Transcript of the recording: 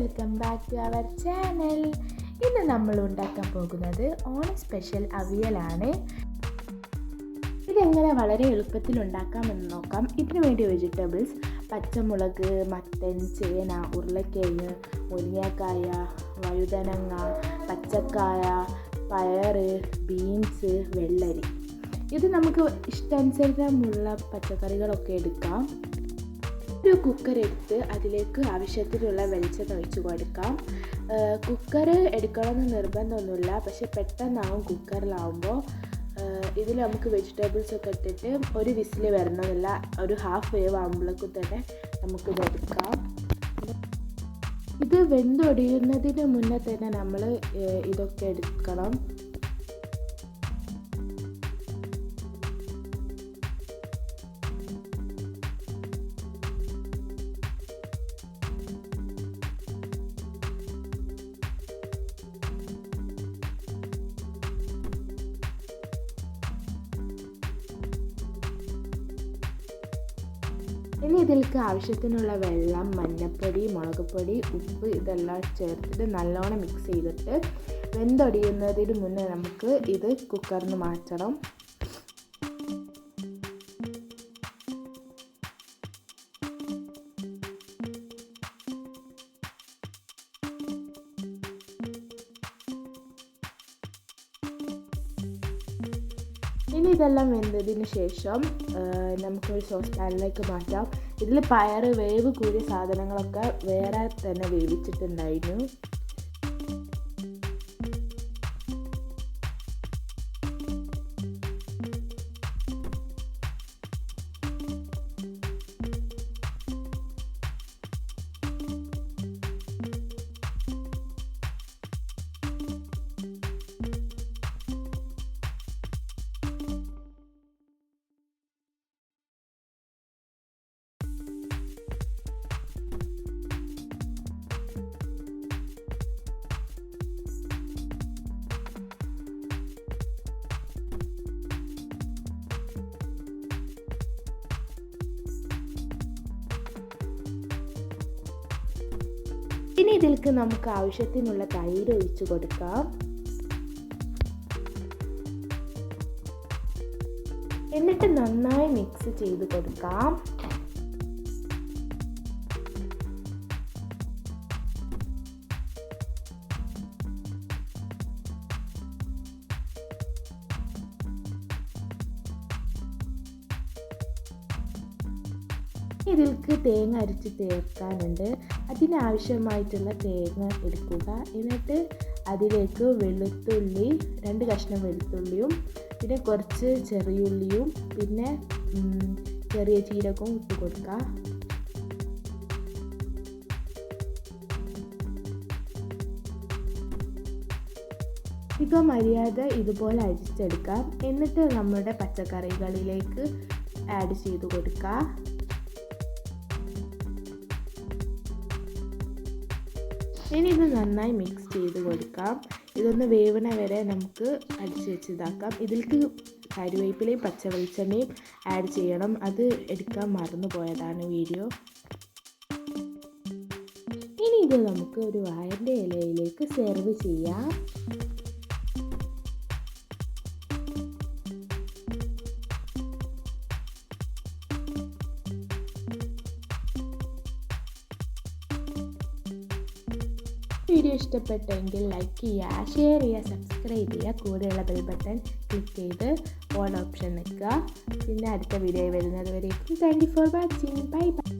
Welcome back to our channel ഇന്ന് നമ്മൾ ഉണ്ടാക്കാൻ പോകുന്നത് ഓണം സ്പെഷ്യൽ അവിയലാണ്. ഇതെങ്ങനെ വളരെ എളുപ്പത്തിൽ ഉണ്ടാക്കാമെന്ന് നോക്കാം. ഇതിനു വേണ്ടി വെജിറ്റബിൾസ് പച്ചമുളക് മത്തൻ ചേന ഉരുളക്കിഴങ്ങ് മുരിങ്ങക്കായ വഴുതനങ്ങ പച്ചക്കായ പയറ് ബീൻസ് വെള്ളരി. ഇത് നമുക്ക് ഇഷ്ടാനുസരണമുള്ള പച്ചക്കറികളൊക്കെ എടുക്കാം. ഒരു കുക്കർ എടുത്ത് അതിലേക്ക് ആവശ്യത്തിനുള്ള വെളിച്ചെണ്ണ ഒഴിച്ച് കൊടുക്കാം. കുക്കർ എടുക്കണമെന്ന് നിർബന്ധമൊന്നുമില്ല. പക്ഷെ പെട്ടെന്നാവും കുക്കറിലാവുമ്പോൾ ഇതിൽ നമുക്ക് വെജിറ്റബിൾസ് ഒക്കെ ഇട്ടിട്ട് ഒരു വിസിൽ വരണമെന്നില്ല. ഒരു ഹാഫ് വേവ് ആകുമ്പോഴേക്കും തന്നെ നമുക്കിത് എടുക്കാം. ഇത് വെന്തൊടിയുന്നതിന് മുന്നേ തന്നെ നമ്മൾ ഇതൊക്കെ എടുക്കണം. ഇനി ഇതിലേക്ക് ആവശ്യത്തിനുള്ള വെള്ളം മഞ്ഞൾപ്പൊടി മുളകുപൊടി ഉപ്പ് ഇതെല്ലാം ചേർത്തിട്ട് നല്ലോണം മിക്സ് ചെയ്തിട്ട് വെന്തൊടിയുന്നതിന് മുന്നേ നമുക്ക് ഇത് കുക്കറിന് മാറ്റണം. ഇതെല്ലാം വെന്തതിന് ശേഷം നമുക്കൊരു സോസ് പാനിലേക്ക് മാറ്റാം. ഇതിൽ പയർ വേവ് കൂടിയ സാധനങ്ങളൊക്കെ വേറെ തന്നെ വേവിച്ചിട്ടുണ്ടായിരുന്നു. ഇനി ഇതിൽക്ക് നമുക്ക് ആവശ്യത്തിനുള്ള തൈര് ഒഴിച്ചു കൊടുക്കാം. എന്നിട്ട് നന്നായി മിക്സ് ചെയ്ത് കൊടുക്കാം. ഇതിലേക്ക് തേങ്ങ അരിച്ച് ചേർക്കാനുണ്ട്. അതിനാവശ്യമായിട്ടുള്ള തേങ്ങ എടുക്കുക. എന്നിട്ട് അതിലേക്ക് വെളുത്തുള്ളി രണ്ട് കഷ്ണം വെളുത്തുള്ളിയും പിന്നെ കുറച്ച് ചെറിയുള്ളിയും പിന്നെ ചെറിയ ജീരകവും ഇട്ട് കൊടുക്കുക. ഇപ്പം മര്യാദ ഇതുപോലെ അരിച്ചെടുക്കാം. എന്നിട്ട് നമ്മുടെ പച്ചക്കറികളിലേക്ക് ആഡ് ചെയ്ത് കൊടുക്കുക. ഇനി ഇത് നന്നായി മിക്സ് ചെയ്ത് കൊടുക്കാം. ഇതൊന്ന് വേവണ വരെ നമുക്ക് അടിച്ച് വെച്ച് ഇതാക്കാം ഇതിലേക്ക് കരുവേപ്പിലയും പച്ച വെളിച്ചെണ്ണയും ആഡ് ചെയ്യണം. അത് എടുക്കാൻ മറന്നു പോയതാണ് വീഡിയോ ഇനി ഇത് നമുക്ക് ഒരു വായന്റെ ഇലയിലേക്ക് സെർവ് ചെയ്യാം. വീഡിയോ ഇഷ്ടപ്പെട്ടെങ്കിൽ ലൈക്ക് ചെയ്യുക ഷെയർ ചെയ്യുക സബ്സ്ക്രൈബ് ചെയ്യുക. കൂടെയുള്ള ബെൽ ബട്ടൺ ക്ലിക്ക് ചെയ്ത് ഓൺ ഓപ്ഷൻ നിൽക്കുക. പിന്നെ അടുത്ത വീഡിയോ വരുന്നത് വരേക്കും. Thank you for watching bye bye